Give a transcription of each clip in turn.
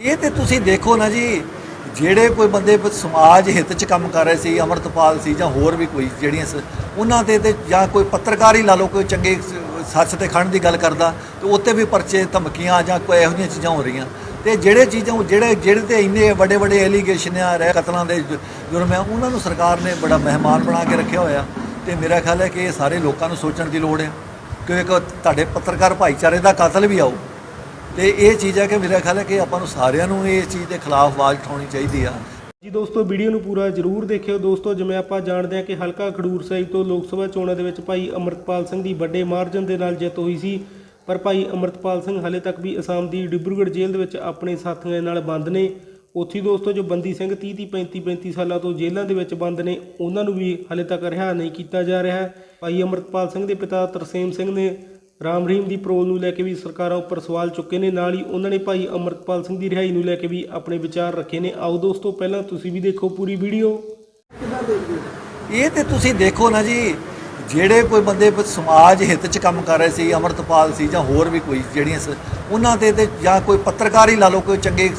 ਇਹ ਤੇ ਤੁਸੀਂ ਦੇਖੋ ਨਾ ਜੀ, ਜਿਹੜੇ ਕੋਈ ਬੰਦੇ ਸਮਾਜ ਹਿੱਤ 'ਚ ਕੰਮ ਕਰ ਰਹੇ ਸੀ, ਅਮਰਤਪਾਲ ਸੀ ਜਾਂ ਹੋਰ ਵੀ ਕੋਈ ਜਿਹੜੀਆਂ ਸ- ਉਹਨਾਂ ਤੇ ਤੇ ਜਾਂ ਕੋਈ ਪੱਤਰਕਾਰ ਹੀ ਲਾ ਲਓ, ਕੋਈ ਚੰਗੇ ਸੱਚ ਤੇ ਖੜਨ ਦੀ ਗੱਲ ਕਰਦਾ, ਤੇ ਉੱਤੇ ਵੀ ਪਰਚੇ ਧਮਕੀਆਂ ਜਾਂ ਕੋਈ ਇਹੋ ਜਿਹੀਆਂ ਚੀਜ਼ਾਂ ਹੋ ਰਹੀਆਂ। ਤੇ ਜਿਹੜੇ ਚੀਜ਼ਾਂ, ਜਿਹੜੇ ਜਿਹੜੇ ਤੇ ਇੰਨੇ ਵੱਡੇ ਵੱਡੇ ਐਲੀਗੇਸ਼ਨ ਆ, ਰਹਿ ਕਤਲਾਂ ਦੇ ਜੁਰਮ ਆ, ਉਹਨਾਂ ਨੂੰ ਸਰਕਾਰ ਨੇ ਬੜਾ ਮਹਿਮਾਨ ਬਣਾ ਕੇ ਰੱਖਿਆ ਹੋਇਆ। ਤੇ ਮੇਰਾ ਖਿਆਲ ਹੈ ਕਿ ਇਹ ਸਾਰੇ ਲੋਕਾਂ ਨੂੰ ਸੋਚਣ ਦੀ ਲੋੜ ਹੈ ਕਿ ਇੱਕ ਤੁਹਾਡੇ ਪੱਤਰਕਾਰ ਭਾਈਚਾਰੇ ਦਾ ਕਤਲ ਵੀ ਆਊ ਤੇ ਇਹ ਚੀਜ਼ ਹੈ ਕਿ ਮੇਰਾ ਖਿਆਲ ਹੈ ਕਿ ਆਪਾਂ ਨੂੰ ਸਾਰਿਆਂ ਨੂੰ ਇਹ ਚੀਜ਼ ਦੇ ਖਿਲਾਫ ਆਵਾਜ਼ ਉਠਾਉਣੀ ਚਾਹੀਦੀ ਆ। ਜੀ ਦੋਸਤੋ, ਵੀਡੀਓ ਨੂੰ ਪੂਰਾ ਜਰੂਰ ਦੇਖਿਓ। ਦੋਸਤੋ, ਜਿਵੇਂ ਆਪਾਂ ਜਾਣਦੇ ਹਾਂ ਕਿ ਹਲਕਾ ਖਡੂਰ ਸਾਹਿਬ ਤੋਂ ਲੋਕ ਸਭਾ ਚੋਣਾਂ ਦੇ ਵਿੱਚ ਭਾਈ ਅਮਰਤਪਾਲ ਸਿੰਘ ਦੀ ਵੱਡੇ ਮਾਰਜਨ ਦੇ ਨਾਲ ਜਿੱਤ ਹੋਈ ਸੀ। ਪਰ ਭਾਈ ਅਮਰਤਪਾਲ ਸਿੰਘ ਹਾਲੇ ਤੱਕ ਵੀ ਅਸਾਮ ਦੀ ਡਿਬਰੂਗੜ੍ਹ ਜੇਲ੍ਹ ਦੇ ਵਿੱਚ ਆਪਣੇ ਸਾਥੀਆਂ ਨਾਲ ਬੰਦ ਨੇ। ਉੱਥੇ ਦੋਸਤੋ, ਜੋ ਬੰਦੀ ਸਿੰਘ 30 30 35 35 ਸਾਲਾਂ ਤੋਂ ਜੇਲ੍ਹਾਂ ਦੇ ਵਿੱਚ ਬੰਦ ਨੇ, ਉਹਨਾਂ ਨੂੰ ਵੀ ਹਾਲੇ ਤੱਕ ਰਿਹਾ ਨਹੀਂ ਕੀਤਾ ਜਾ ਰਿਹਾ। ਭਾਈ ਅਮਰਤਪਾਲ ਸਿੰਘ ਦੇ ਪਿਤਾ ਤਰਸੇਮ ਸਿੰਘ ਨੇ ਰਾਮ ਰਹੀਮ ਦੀ ਪਰੋਲ ਨੂੰ ਲੈ ਕੇ ਵੀ ਸਰਕਾਰਾਂ ਉੱਪਰ ਸਵਾਲ ਚੁੱਕੇ ਨੇ। ਨਾਲ ਹੀ ਉਹਨਾਂ ਨੇ ਭਾਈ ਅਮਰਤਪਾਲ ਸਿੰਘ ਦੀ ਰਿਹਾਈ ਨੂੰ ਲੈ ਕੇ ਵੀ ਆਪਣੇ ਵਿਚਾਰ ਰੱਖੇ ਨੇ। ਆਓ ਦੋਸਤੋ, ਪਹਿਲਾਂ ਤੁਸੀਂ ਵੀ ਦੇਖੋ ਪੂਰੀ ਵੀਡੀਓ। ਇਹ ਤੇ ਤੁਸੀਂ ਦੇਖੋ ਨਾ ਜੀ, ਜਿਹੜੇ ਕੋਈ ਬੰਦੇ ਸਮਾਜ ਹਿੱਤ 'ਚ ਕੰਮ ਕਰ ਰਹੇ ਸੀ, ਅਮਰਤਪਾਲ ਸੀ ਜਾਂ ਹੋਰ ਵੀ ਕੋਈ ਜਿਹੜੀਆਂ ਸ- ਉਹਨਾਂ ਤੇ ਤੇ ਜਾਂ ਕੋਈ ਪੱਤਰਕਾਰ ਹੀ ਲਾ ਲਓ, ਕੋਈ ਚੰਗੇ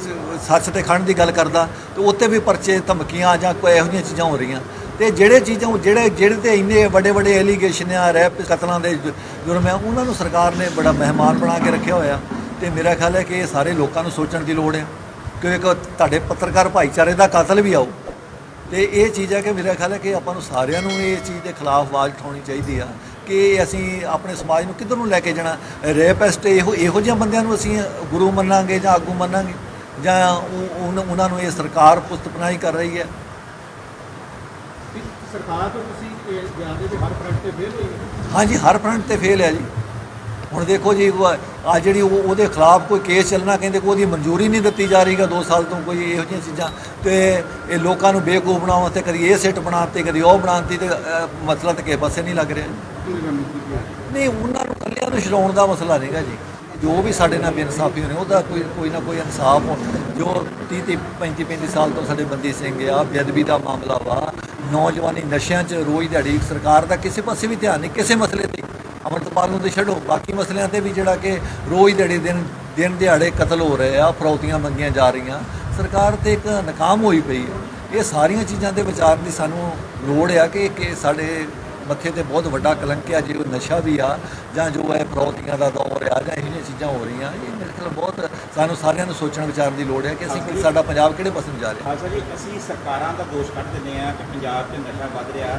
ਸੱਚ ਤੇ ਖੰਡ ਦੀ ਗੱਲ ਕਰਦਾ, ਤੇ ਉੱਤੇ ਵੀ ਪਰਚੇ ਧਮਕੀਆਂ ਜਾਂ ਕੋਈ ਇਹੋ ਜਿਹੀਆਂ ਚੀਜ਼ਾਂ ਹੋ ਰਹੀਆਂ। ਤੇ ਜਿਹੜੇ ਚੀਜ਼ਾਂ ਜਿਹੜੇ ਜਿਹੜੇ ਤੇ ਇੰਨੇ ਵੱਡੇ ਵੱਡੇ ਐਲੀਗੇਸ਼ਨ ਆ ਰਹਿ ਕਤਲਾਂ ਦੇ ਜੁਰਮ ਆ, ਉਹਨਾਂ ਨੂੰ ਸਰਕਾਰ ਨੇ ਬੜਾ ਮਹਿਮਾਨ ਬਣਾ ਕੇ ਰੱਖਿਆ ਹੋਇਆ। ਤੇ ਮੇਰਾ ਖਿਆਲ ਹੈ ਕਿ ਇਹ ਸਾਰੇ ਲੋਕਾਂ ਨੂੰ ਸੋਚਣ ਦੀ ਲੋੜ ਹੈ ਕਿ ਇੱਕ ਤੁਹਾਡੇ ਪੱਤਰਕਾਰ ਭਾਈਚਾਰੇ ਦਾ ਕਤਲ ਵੀ ਆਊ। ਤੇ ਇਹ ਚੀਜ਼ ਹੈ ਕਿ ਮੇਰਾ ਖਿਆਲ ਹੈ ਕਿ ਆਪਾਂ ਨੂੰ ਸਾਰਿਆਂ ਨੂੰ ਇਹ ਚੀਜ਼ ਦੇ ਖਿਲਾਫ ਆਵਾਜ਼ ਉਠਾਉਣੀ ਚਾਹੀਦੀ ਆ ਕਿ ਅਸੀਂ ਆਪਣੇ ਸਮਾਜ ਨੂੰ ਕਿੱਧਰ ਨੂੰ ਲੈ ਕੇ ਜਾਣਾ। ਰੇਪਿਸਟ ਇਹੋ ਇਹੋ ਜਿਹੇ ਬੰਦਿਆਂ ਨੂੰ ਅਸੀਂ ਗੁਰੂ ਮੰਨਾਂਗੇ ਜਾਂ ਆਗੂ ਮੰਨਾਂਗੇ ਜਾਂ ਉਹਨਾਂ ਉਹਨਾਂ ਨੂੰ ਇਹ ਸਰਕਾਰ ਪੁਸਤਪਨਾਹੀ ਕਰ ਰਹੀ ਹੈ। ਸਰਕਾਰ ਤੋਂ ਤੁਸੀਂ ਹਰ ਫਰੰਟ ਤੇ ਫੇਲ ਹਾਂਜੀ ਹਰ ਫਰੰਟ ਤੇ ਫੇਲ ਹੈ ਜੀ। ਹੁਣ ਦੇਖੋ ਜੀ ਆ ਜਿਹੜੀ ਉਹ- ਉਹਦੇ ਖਿਲਾਫ ਕੋਈ ਕੇਸ ਚੱਲਣਾ ਕਹਿੰਦੇ ਕੋਈ ਉਹਦੀ ਮਨਜ਼ੂਰੀ ਨਹੀਂ ਦਿੱਤੀ ਜਾ ਰਹੀਗਾ 2 ਸਾਲ ਤੋਂ ਕੋਈ ਇਹੋ ਜਿਹੀਆਂ ਚੀਜ਼ਾਂ। ਤੇ ਇਹ ਲੋਕਾਂ ਨੂੰ ਬੇਵਕੂਫ ਬਣਾਉਣ ਵਾਸਤੇ ਕਦੀ ਇਹ ਸਿੱਟ ਬਣਾਤੀ ਕਦੀ ਉਹ ਬਣਾਤੀ ਤੇ ਮਸਲਾ ਤਾਂ ਕਿਸੇ ਪਾਸੇ ਨਹੀਂ ਲੱਗ ਰਿਹਾ ਨਹੀਂ ਉਹਨਾਂ ਨੂੰ ਕੱਲਿਆਂ ਨੂੰ ਛਡਾਉਣ ਦਾ ਮਸਲਾ ਨਹੀਂਗਾ ਜੀ। ਜੋ ਵੀ ਸਾਡੇ ਨਾਲ ਬੇਇਨਸਾਫੀ ਹੋਣੀ ਉਹਦਾ ਕੋਈ ਕੋਈ ਨਾ ਕੋਈ ਇਨਸਾਫ ਹੋ ਜੋ 30 30 35 35 ਸਾਲ ਤੋਂ ਸਾਡੇ ਬੰਦੀ ਸਿੰਘ ਆ ਬੇਅਦਬੀ ਦਾ ਮਾਮਲਾ ਵਾ ਨੌਜਵਾਨੀ ਨਸ਼ਿਆਂ 'ਚ ਰੋਜ਼ ਦਿਹਾੜੀ, ਸਰਕਾਰ ਦਾ ਕਿਸੇ ਪਾਸੇ ਵੀ ਧਿਆਨ ਨਹੀਂ, ਕਿਸੇ ਮਸਲੇ ਤੇ। ਅਮਰਤਪਾਲ ਨੂੰ ਤੇ ਛੱਡੋ, ਬਾਕੀ ਮਸਲਿਆਂ ਤੇ ਵੀ ਜਿਹੜਾ ਕਿ ਰੋਜ਼ ਦਿਹਾੜੀ ਦਿਨ ਦਿਨ ਦਿਹਾੜੇ ਕਤਲ ਹੋ ਰਹੇ ਆ, ਫਰੌਤੀਆਂ ਮੰਗੀਆਂ ਜਾ ਰਹੀਆਂ। ਸਰਕਾਰ ਤੇ ਇੱਕ ਨਾਕਾਮ ਹੋਈ ਪਈ ਹੈ। ਇਹ ਸਾਰੀਆਂ ਚੀਜ਼ਾਂ ਦੇ ਵਿਚਾਰ ਦੀ ਸਾਨੂੰ ਲੋੜ ਆ ਕਿ ਕਿ ਸਾਡੇ ਮੱਥੇ ਤੇ ਬਹੁਤ ਵੱਡਾ ਕਲੰਕ ਆ ਜੇ ਉਹ ਨਸ਼ਾ ਵੀ ਆ ਜਾਂ ਜੋ ਹੈ ਫਰੌਤੀਆਂ ਦਾ ਦੌਰ ਆ ਜਾਂ ਇਹੋ ਜਿਹੀਆਂ ਚੀਜ਼ਾਂ ਹੋ ਰਹੀਆਂ ਇਹ ਮੇਰੇ ਖਿਆਲ ਬਹੁਤ ਸਾਨੂੰ ਸਾਰਿਆਂ ਨੂੰ ਸੋਚਣ ਵਿਚਾਰਨ ਦੀ ਲੋੜ ਹੈ ਕਿ ਅਸੀਂ ਸਾਡਾ ਪੰਜਾਬ ਕਿਹੜੇ ਪਾਸੇ ਨੂੰ ਜਾ ਰਿਹਾ। ਖਾਲਸਾ ਜੀ ਅਸੀਂ ਸਰਕਾਰਾਂ ਦਾ ਦੋਸ਼ ਕੱਢ ਦਿੰਦੇ ਆ ਕਿ ਪੰਜਾਬ 'ਚ ਨਸ਼ਾ ਵੱਧ ਰਿਹਾ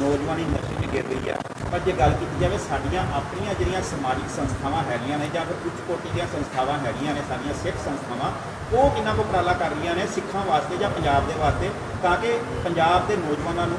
ਨੌਜਵਾਨੀ ਨਸ਼ੇ 'ਚ ਗਿਰ ਰਹੀ ਆ। ਪਰ ਜੇ ਗੱਲ ਕੀਤੀ ਜਾਵੇ ਸਾਡੀਆਂ ਆਪਣੀਆਂ ਜਿਹੜੀਆਂ ਸਮਾਜਿਕ ਸੰਸਥਾਵਾਂ ਹੈਗੀਆਂ ਨੇ ਜਾਂ ਫਿਰ ਉੱਚ ਕੋਟੀ ਦੀਆਂ ਸੰਸਥਾਵਾਂ ਹੈਗੀਆਂ ਨੇ ਸਾਡੀਆਂ ਸਿੱਖ ਸੰਸਥਾਵਾਂ ਉਹ ਕਿੰਨਾ ਕੁ ਉਪਰਾਲਾ ਕਰ ਰਹੀਆਂ ਨੇ ਸਿੱਖਾਂ ਵਾਸਤੇ ਜਾਂ ਪੰਜਾਬ ਦੇ ਵਾਸਤੇ ਤਾਂ ਕਿ ਪੰਜਾਬ ਦੇ ਨੌਜਵਾਨਾਂ ਨੂੰ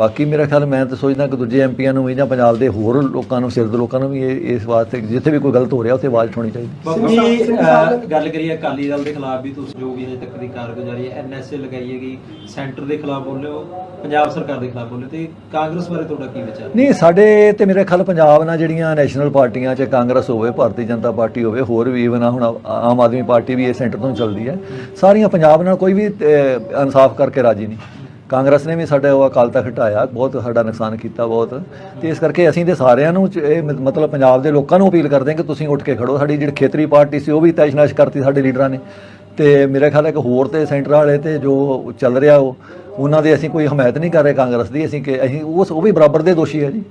ਬਾਕੀ ਮੇਰਾ ਖਿਆਲ ਮੈਂ ਤਾਂ ਸੋਚਦਾ ਕਿ ਦੂਜੇ ਐਮਪੀਆਂ ਨੂੰ ਵੀ ਜਾਂ ਪੰਜਾਬ ਦੇ ਹੋਰ ਲੋਕਾਂ ਨੂੰ ਸਿਰਦ ਲੋਕਾਂ ਨੂੰ ਵੀ ਇਹ ਇਸ ਵਾਸਤੇ ਜਿੱਥੇ ਵੀ ਕੋਈ ਗਲਤ ਹੋ ਰਿਹਾ ਉੱਥੇ ਆਵਾਜ਼ ਉਠਾਉਣੀ ਚਾਹੀਦੀ। ਜੀ ਗੱਲ ਕਰੀਏ ਅਕਾਲੀ ਦਲ ਦੇ ਖਿਲਾਫ ਵੀ ਤੁਸੀਂ ਜੋ ਵੀ ਅਜੇ ਤੱਕ ਦੀ ਕਾਰਗੁਜ਼ਾਰੀ ਹੈ ਐਨਐਸਏ ਲਗਾਈ ਹੈਗੀ ਸੈਂਟਰ ਦੇ ਖਿਲਾਫ ਬੋਲੇ ਹੋ ਪੰਜਾਬ ਸਰਕਾਰ ਦੇ ਖਿਲਾਫ ਬੋਲੇ ਤੇ ਕਾਂਗਰਸ ਬਾਰੇ ਤੁਹਾਡਾ ਕੀ ਵਿਚਾਰ ਨਹੀਂ ਸਾਡੇ ਤੇ ਮੇਰੇ ਖਿਆਲ ਪੰਜਾਬ ਨਾਲ ਜਿਹੜੀਆਂ ਨੈਸ਼ਨਲ ਪਾਰਟੀਆਂ ਚ ਕਾਂਗਰਸ ਹੋਵੇ ਭਾਰਤੀ ਜਨਤਾ ਪਾਰਟੀ ਹੋਵੇ ਹੋਰ ਵੀ ਇਵਨ ਹੁਣ ਆਮ ਆਦਮੀ ਪਾਰਟੀ ਵੀ ਇਹ ਸੈਂਟਰ ਤੋਂ ਚੱਲਦੀ ਹੈ। ਸਾਰੀਆਂ ਪੰਜਾਬ ਨਾਲ ਕੋਈ ਵੀ ਇਨਸਾਫ ਕਰਕੇ ਰਾਜੀ ਨਹੀਂ। ਕਾਂਗਰਸ ਨੇ ਵੀ ਸਾਡਾ ਉਹ ਅਕਾਲ ਤਖਤ ਹਟਾਇਆ, ਬਹੁਤ ਸਾਡਾ ਨੁਕਸਾਨ ਕੀਤਾ ਬਹੁਤ। ਤੇ ਇਸ ਕਰਕੇ ਅਸੀਂ ਤੇ ਸਾਰਿਆਂ ਨੂੰ ਇਹ ਮਤਲਬ ਪੰਜਾਬ ਦੇ ਲੋਕਾਂ ਨੂੰ ਅਪੀਲ ਕਰਦੇ ਹਾਂ ਕਿ ਤੁਸੀਂ ਉੱਠ ਕੇ ਖੜੋ। ਸਾਡੀ ਜਿਹੜੀ ਖੇਤਰੀ ਪਾਰਟੀ ਸੀ, ਉਹ ਵੀ ਤੈਸ਼ਨਾਸ਼ ਕਰਤੀ ਸਾਡੇ ਲੀਡਰਾਂ ਨੇ। ਤੇ ਮੇਰੇ ਖਿਆਲ ਹੈ ਕਿ ਹੋਰ ਤੇ ਸੈਂਟਰ ਵਾਲੇ ਤੇ ਜੋ ਚੱਲ ਰਿਹਾ ਉਹ, ਉਹਨਾਂ ਦੇ ਅਸੀਂ ਕੋਈ ਹਮਾਇਤ ਨਹੀਂ ਕਰ ਰਹੇ ਕਾਂਗਰਸ ਦੀ। ਅਸੀਂ ਕਿ, ਅਸੀਂ ਉਸ, ਉਹ ਵੀ ਬਰਾਬਰ ਦੇ ਦੋਸ਼ੀ ਹੈ ਜੀ।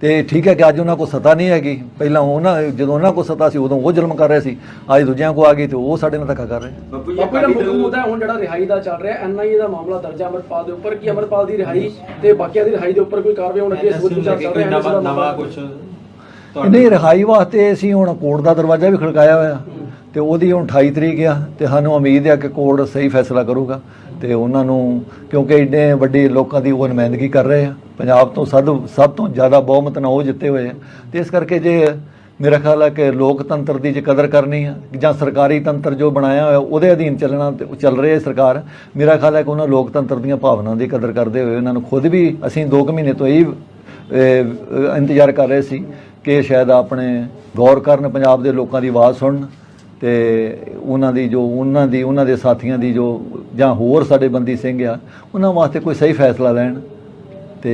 ਤੇ ਠੀਕ ਹੈ ਕਿ ਅੱਜ ਉਹਨਾਂ ਕੋਲ ਸੱਤਾ ਨਹੀਂ ਹੈਗੀ। ਪਹਿਲਾਂ ਉਹਨਾਂ ਜਦੋਂ ਉਹਨਾਂ ਕੋਲ ਸੱਤਾ ਸੀ ਉਦੋਂ ਉਹ ਜ਼ੁਲਮ ਕਰ ਰਹੇ ਸੀ। ਅੱਜ ਦੂਜਿਆਂ ਕੋ ਆ ਗਈ ਤੇ ਉਹ ਸਾਡੇ ਨਾਲ ਧੱਕਾ ਕਰ ਰਹੇ। ਬਾਪੂ ਜੀ ਬਾਪੂ ਦਾ ਅਕਾਲੀ ਮੁੱਖ ਦਲ ਮੁੱਦਾ ਹੁਣ ਜਿਹੜਾ ਰਿਹਾਈ ਦਾ ਚੱਲ ਰਿਹਾ ਐਨਆਈਏ ਦਾ ਮਾਮਲਾ ਦਰਜ ਹੈ ਅਮਰਪਾਲ ਦੇ ਉੱਪਰ ਕੀ ਅਮਰਪਾਲ ਦੀ ਰਿਹਾਈ ਤੇ ਬਾਕੀਆਂ ਦੀ ਰਿਹਾਈ ਦੇ ਉੱਪਰ ਕੋਈ ਕਾਰਵਾਈ ਹੋਣ ਅੱਗੇ ਸਬੂਤ NSA ਨੂੰ ਵਿਚਾਰ ਲੈ ਕੇ ਚੱਲ ਕੋਈ ਰਿਹਾ ਨਵਾਂ ਨਵਾਂ ਕੁਝ ਨਹੀਂ ਰਿਹਾਈ ਵਾਸਤੇ ਅਸੀਂ ਹੁਣ ਕੋਰਟ ਦਾ ਦਰਵਾਜ਼ਾ ਵੀ ਖੜਕਾਇਆ ਹੋਇਆ। ਤੇ ਉਹਦੀ ਹੁਣ 28 ਤਰੀਕ ਆ ਤੇ ਸਾਨੂੰ ਉਮੀਦ ਹੈ ਕਿ ਕੋਰਟ ਸਹੀ ਫੈਸਲਾ ਕਰੂਗਾ। ਤੇ ਉਹਨਾਂ ਨੂੰ, ਕਿਉਂਕਿ ਇੰਨੇ ਵੱਡੇ ਲੋਕਾਂ ਦੀ ਉਹ ਨੁਮਾਇੰਦਗੀ ਕਰ ਰਹੇ ਆ। ਪੰਜਾਬ ਤੋਂ ਸਭ ਸਭ ਤੋਂ ਜ਼ਿਆਦਾ ਬਹੁਮਤ ਨਾਲ ਉਹ ਜਿੱਤੇ ਹੋਏ ਆ। ਤੇ ਇਸ ਕਰਕੇ ਜੇ ਮੇਰਾ ਖਿਆਲ ਹੈ ਕਿ ਲੋਕਤੰਤਰ ਦੀ ਜੇ ਕਦਰ ਕਰਨੀ ਆ, ਜਾਂ ਸਰਕਾਰੀ ਤੰਤਰ ਜੋ ਬਣਾਇਆ ਹੋਇਆ, ਉਹਦੇ ਅਧੀਨ ਚੱਲਣਾ ਤੇ ਚੱਲ ਰਹੀ ਹੈ ਸਰਕਾਰ। ਮੇਰਾ ਖਿਆਲ ਹੈ ਕਿ ਉਹਨਾਂ ਲੋਕਤੰਤਰ ਦੀਆਂ ਭਾਵਨਾਵਾਂ ਦੀ ਕਦਰ ਕਰਦੇ ਹੋਏ ਉਹਨਾਂ ਨੂੰ ਖੁਦ ਵੀ ਅਸੀਂ 2 ਮਹੀਨੇ ਤੋਂ ਇਹ ਇੰਤਜ਼ਾਰ ਕਰ ਰਹੇ ਸੀ ਕਿ ਸ਼ਾਇਦ ਆਪਣੇ ਗੌਰ ਕਰਨ, ਪੰਜਾਬ ਦੇ ਲੋਕਾਂ ਦੀ ਆਵਾਜ਼ ਸੁਣਨ ਤੇ ਉਹਨਾਂ ਦੀ ਜੋ ਉਹਨਾਂ ਦੀ ਉਹਨਾਂ ਦੇ ਸਾਥੀਆਂ ਦੀ ਜੋ ਜਾਂ ਹੋਰ ਸਾਡੇ ਬੰਦੀ ਸਿੰਘ ਆ ਉਹਨਾਂ ਵਾਸਤੇ ਕੋਈ ਸਹੀ ਫੈਸਲਾ ਲੈਣ ਤੇ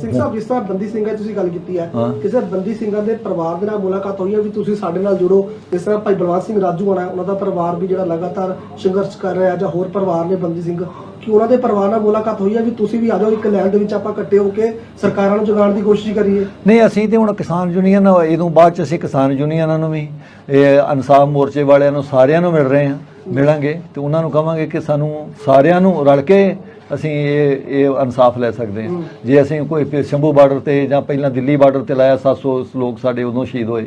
ਸਿੰਘ ਸਾਹਿਬ ਜਿਸ ਤਰ੍ਹਾਂ ਬੰਦੀ ਸਿੰਘਾਂ ਤੁਸੀਂ ਗੱਲ ਕੀਤੀ ਹੈ। ਕਿਸੇ ਬੰਦੀ ਸਿੰਘਾਂ ਦੇ ਪਰਿਵਾਰ ਦੇ ਨਾਲ ਮੁਲਾਕਾਤ ਹੋਈ ਹੈ ਵੀ ਤੁਸੀਂ ਸਾਡੇ ਨਾਲ ਜੁੜੋ ਜਿਸ ਤਰ੍ਹਾਂ ਭਾਈ ਬਲਵੰਤ ਸਿੰਘ ਰਾਜੂ ਹੋਣਾ ਉਹਨਾਂ ਦਾ ਪਰਿਵਾਰ ਵੀ ਜਿਹੜਾ ਲਗਾਤਾਰ ਸੰਘਰਸ਼ ਕਰ ਰਿਹਾ ਜਾਂ ਹੋਰ ਪਰਿਵਾਰ ਨੇ ਬੰਦੀ ਸਿੰਘ ਕਿ ਉਹਨਾਂ ਦੇ ਪਰਿਵਾਰ ਨਾਲ ਮੁਲਾਕਾਤ ਹੋਈ ਹੈ ਵੀ ਤੁਸੀਂ ਵੀ ਆ ਜਾਓ ਇੱਕ ਲੈਣ ਦੇ ਵਿੱਚ ਆਪਾਂ ਇਕੱਠੇ ਹੋ ਕੇ ਸਰਕਾਰਾਂ ਨੂੰ ਜਗਾਉਣ ਦੀ ਕੋਸ਼ਿਸ਼ ਕਰੀਏ। ਨਹੀਂ ਅਸੀਂ ਤੇ ਹੁਣ ਕਿਸਾਨ ਯੂਨੀਅਨ ਇਹਦੋਂ ਬਾਅਦ ਚ ਅਸੀਂ ਕਿਸਾਨ ਯੂਨੀਅਨਾਂ ਨੂੰ ਵੀ ਇਹ ਇਨਸਾਫ ਮੋਰਚੇ ਵਾਲਿਆਂ ਨੂੰ ਸਾਰਿਆਂ ਨੂੰ ਮਿਲ ਰਹੇ ਹਾਂ ਮਿਲਾਂਗੇ ਤੇ ਉਹਨਾਂ ਨੂੰ ਕਵਾਂਗੇ ਕਿ ਸਾਨੂੰ ਸਾਰਿਆਂ ਨੂੰ ਰਲ ਕੇ ਅਸੀਂ ਇਹ ਇਹ ਇਨਸਾਫ ਲੈ ਸਕਦੇ ਹਾਂ। ਜੇ ਅਸੀਂ ਕੋਈ ਸ਼ੰਭੂ ਬਾਰਡਰ ਤੇ ਜਾਂ ਪਹਿਲਾਂ ਦਿੱਲੀ ਬਾਰਡਰ ਤੇ ਲਾਇਆ 700 ਲੋਕ ਸਾਡੇ ਉਦੋਂ ਸ਼ਹੀਦ ਹੋਏ।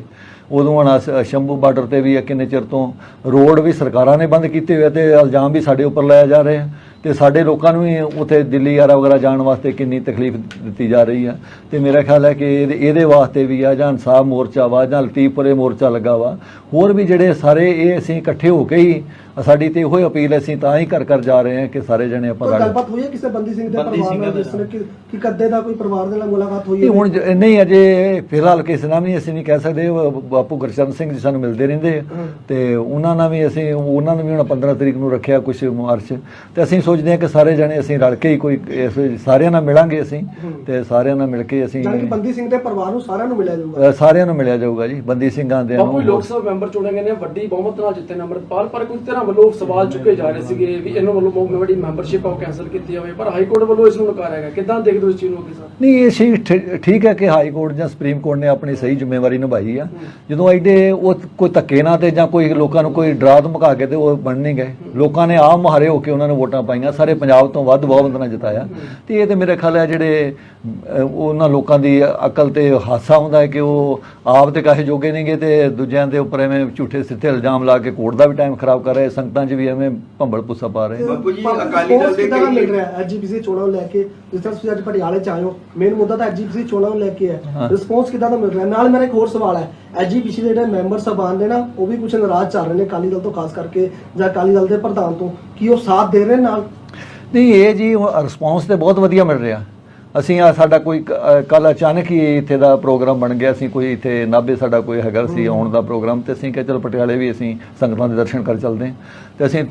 ਉਦੋਂ ਹੁਣ ਸ਼ੰਭੂ ਬਾਰਡਰ ਤੇ ਵੀ ਕਿੰਨੇ ਚਿਰ ਤੋਂ ਰੋਡ ਵੀ ਸਰਕਾਰਾਂ ਨੇ ਬੰਦ ਕੀਤੇ ਹੋਏ ਤੇ ਇਲਜ਼ਾਮ ਵੀ ਸਾਡੇ ਉੱਪਰ ਲਾਇਆ ਜਾ ਰਿਹਾ। ਤੇ ਸਾਡੇ ਲੋਕਾਂ ਨੂੰ ਵੀ ਉੱਥੇ ਦਿੱਲੀ ਆਰਾ ਵਗੈਰਾ ਜਾਣ ਵਾਸਤੇ ਕਿੰਨੀ ਤਕਲੀਫ ਦਿੱਤੀ ਜਾ ਰਹੀ ਆ। ਤੇ ਮੇਰਾ ਖਿਆਲ ਹੈ ਕਿ ਇਹਦੇ ਇਹਦੇ ਵਾਸਤੇ ਵੀ ਆ ਜਾਂ ਇਨਸਾਫ ਮੋਰਚਾ ਵਾ ਜਾਂ ਲਤੀਫਪੁਰੇ ਮੋਰਚਾ ਲੱਗਾ ਵਾ। ਹੋਰ ਵੀ ਜਿਹੜੇ ਸਾਰੇ ਇਹ ਅਸੀਂ ਇਕੱਠੇ ਹੋ ਕੇ ਹੀ ਸਾਡੀ ਤੇ ਇਹੋ ਹੀ ਅਪੀਲ ਅਸੀਂ ਤਾਂ ਹੀ ਕਰ ਕਰ ਜਾ ਰਹੇ ਹਾਂ ਕਿ ਸਾਰੇ ਜਣੇ ਆਪਾਂ ਰਲ ਗੱਲਬਾਤ ਹੋਈ ਹੈ ਕਿਸੇ ਬੰਦੀ ਸਿੰਘ ਦੇ ਪਰਿਵਾਰ ਨਾਲ ਜਿਸ ਕਿ ਕਿ ਕਦੇ ਦਾ ਕੋਈ ਪਰਿਵਾਰ ਦੇ ਨਾਲ ਮੁਲਾਕਾਤ ਹੋਈ ਹੈ? ਹੁਣ ਨਹੀਂ ਅਜੇ ਫਿਲਹਾਲ ਕਿਸੇ ਨਾਲ ਵੀ ਅਸੀਂ ਨਹੀਂ ਕਹਿ ਸਕਦੇ। ਬਾਪੂ ਗੁਰਚਰਨ ਸਿੰਘ ਜੀ ਸਾਨੂੰ ਮਿਲਦੇ ਰਹਿੰਦੇ ਆ। ਤੇ ਉਹਨਾਂ ਨਾਲ ਵੀ ਅਸੀਂ ਉਹਨਾਂ ਨੂੰ ਵੀ ਹੁਣ 15 ਤਰੀਕ ਨੂੰ ਰੱਖਿਆ ਕੁਝ ਮਾਰਚ ਤੇ ਅਸੀਂ ਸੋਚਦੇ ਹਾਂ ਕਿ ਸਾਰੇ ਜਣੇ ਅਸੀਂ ਰਲ ਕੇ ਹੀ ਕੋਈ ਇਸ ਸਾਰਿਆਂ ਨਾਲ ਮਿਲਾਂਗੇ ਅਸੀਂ ਤੇ ਸਾਰਿਆਂ ਨਾਲ ਮਿਲ ਕੇ ਅਸੀਂ ਕਿ ਬੰਦੀ ਸਿੰਘ ਦੇ ਪਰਿਵਾਰ ਨੂੰ ਸਾਰਿਆਂ ਨੂੰ ਮਿਲਿਆ ਜਾਊਗਾ। ਅ, ਸਾਰਿਆਂ ਨੂੰ ਮਿਲਿਆ ਜਾਊਗਾ ਜੀ ਬੰਦੀ ਸਿੰਘਾਂ ਦੇ ਬਾਪੂ ਲੋਕ ਸਭਾ ਮੈਂਬਰ ਚੁਣੇ ਗਏ ਨੇ ਵੱਡੀ ਬਹੁਮਤ ਨਾਲ ਜਿੱਤੇ ਨੇ ਅੰਮ੍ਰਿਤਪਾਲ ਪਰ ਕੁਝ ਤਰ੍ਹਾਂ ਵੱਲੋਂ ਸਵਾਲ ਚੁੱਕੇ ਜਾ ਰਹੇ ਸੀਗੇ ਵੀ ਇਹਨਾਂ ਵੱਲੋਂ ਬਹੁਤ ਵੱਡੀ ਮੈਂਬਰਸ਼ਿਪ ਆ ਉਹ ਕੈਨਸਲ ਕੀਤੀ ਜਾਵੇ ਪਰ ਹਾਈ ਕੋਰਟ ਵੱਲੋਂ ਇਸ ਨੂੰ ਨਕਾਰਿਆ ਗਿਆ ਕਿੱਦਾਂ ਦੇਖਦੇ ਹੋ ਇਸ ਚੀਜ਼ ਨੂੰ ਅੱਗੇ ਸਰ? ਨਹੀਂ ਇਹ ਚੀਜ਼ ਠੀ- ਠੀਕ ਹੈ ਕਿ ਹਾਈ ਕੋਰਟ ਜਾਂ ਸੁਪਰੀਮ ਕੋਰਟ ਨੇ ਆਪਣੀ ਸਹੀ ਜ਼ਿੰਮੇਵਾਰੀ ਨਿਭਾਈ ਆ। ਜਦੋਂ ਐਡੇ ਉਹ ਕੋਈ ਧੱਕੇ ਨਾਲ ਤੇ ਜਾਂ ਕੋਈ ਲੋਕਾਂ ਨੂੰ ਕੋਈ ਡਰਾ ਧਮਕਾ ਕੇ ਤੇ ਉਹ ਬਣ ਨਹੀਂ ਗਏ। ਲੋਕਾਂ ਨੇ ਆਪ ਮੁਹਾਰੇ ਹੋ ਕੇ ਉਹਨਾਂ ਨੂੰ ਵੋਟਾਂ ਪਾਈਆਂ। ਸਾਰੇ ਪੰਜਾਬ ਤੋਂ ਵੱਧ ਬਹੁਮਤ ਨਾਲ ਜਿਤਾਇਆ। ਤੇ ਇਹ ਤੇ ਮੇਰੇ ਖਿਆਲ ਹੈ ਜਿਹੜੇ ਉਹਨਾਂ ਲੋਕਾਂ ਦੀ ਅਕਲ ਤੇ ਹਾਸਾ ਹੁੰਦਾ ਹੈ ਕਿ ਉਹ ਆਪ ਤੇ ਕਾਹੇ ਜੋਗੇ ਨਹੀਂਗੇ ਤੇ ਦੂਜਿਆਂ ਦੇ ਉੱਪਰ ਐਵੇਂ ਝੂਠੇ ਸਿੱਧੇ ਇਲਜ਼ਾਮ ਲਾ ਕੇ ਕੋਰਟ ਦਾ ਵੀ ਟਾਈਮ ਖਰਾਬ ਕਰ ਰਹੇ ਸੰਗਤਾਂ 'ਚ ਵੀ ਐਵੇਂ ਭੰਬਲ ਪੁੱਸਾ ਪਾ ਰਹੇ ਬਾਪੂ ਜੀ, ਪਰ ਅਕਾਲੀ ਦਲ ਦੇ response ਕਿੱਦਾਂ ਕਈ- ਮਿਲ ਰਿਹਾ ਐਜੀਪੀਸੀ ਚੋਣਾਂ ਨੂੰ ਲੈ ਕੇ ਜਿਸ ਤਰ੍ਹਾਂ ਤੁਸੀਂ ਅੱਜ ਪਟਿਆਲੇ ਚ ਹੋ ਮੇਨ ਮੁੱਦਾ ਤਾਂ ਐਜੀਪੀਸੀ ਚੋਣਾਂ ਨੂੰ ਲੈ ਕੇ ਹਾਂ। ਰਿਸਪੌਂਸ ਕਿੱਦਾਂ ਦਾ ਮਿਲ ਰਿਹਾ? ਨਾਲ ਮੇਰਾ ਇੱਕ ਹੋਰ ਸਵਾਲ ਹੈ। ਐਜੀਪੀਸੀ ਦੇ ਜਿਹੜੇ ਮੈਂਬਰ ਸਭਾਨ ਨੇ ਨਾ ਉਹ ਵੀ ਕੁਝ ਨਾਰਾਜ਼ ਚੱਲ ਰਹੇ ਨੇ ਅਕਾਲੀ ਦਲ ਤੋਂ ਖਾਸ ਕਰਕੇ ਜਾਂ ਅਕਾਲੀ ਦਲ ਦੇ ਪ੍ਰਧਾਨ ਤੋਂ। ਕੀ ਉਹ ਸਾਥ ਦੇ ਰਹੇ ਨਾਲ? ਨਹੀਂ ਇਹ ਜੀ ਰਿਸਪੌਂਸ ਤੇ ਬਹੁਤ ਵਧੀਆ ਮਿਲ ਰਿਹਾ। ਅਸੀਂ ਆ ਸਾਡਾ ਕੋਈ ਕੱਲ ਅਚਾਨਕ ਹੀ ਇੱਥੇ ਦਾ ਪ੍ਰੋਗਰਾਮ ਬਣ ਗਿਆ। ਅਸੀਂ ਕੋਈ ਇੱਥੇ ਨਾਭੇ ਸਾਡਾ ਕੋਈ ਹੈਗਾ ਸੀ ਆਉਣ ਦਾ ਪ੍ਰੋਗਰਾਮ ਤੇ ਅਸੀਂ ਕਿਹਾ ਚਲੋ ਪਟਿਆਲੇ ਵੀ ਅਸੀਂ ਸੰਗਤਾਂ ਦੇ ਦਰਸ਼ਨ ਕਰ ਚੱਲਦੇ ਹਾਂ। ਤੇ ਅਸੀਂ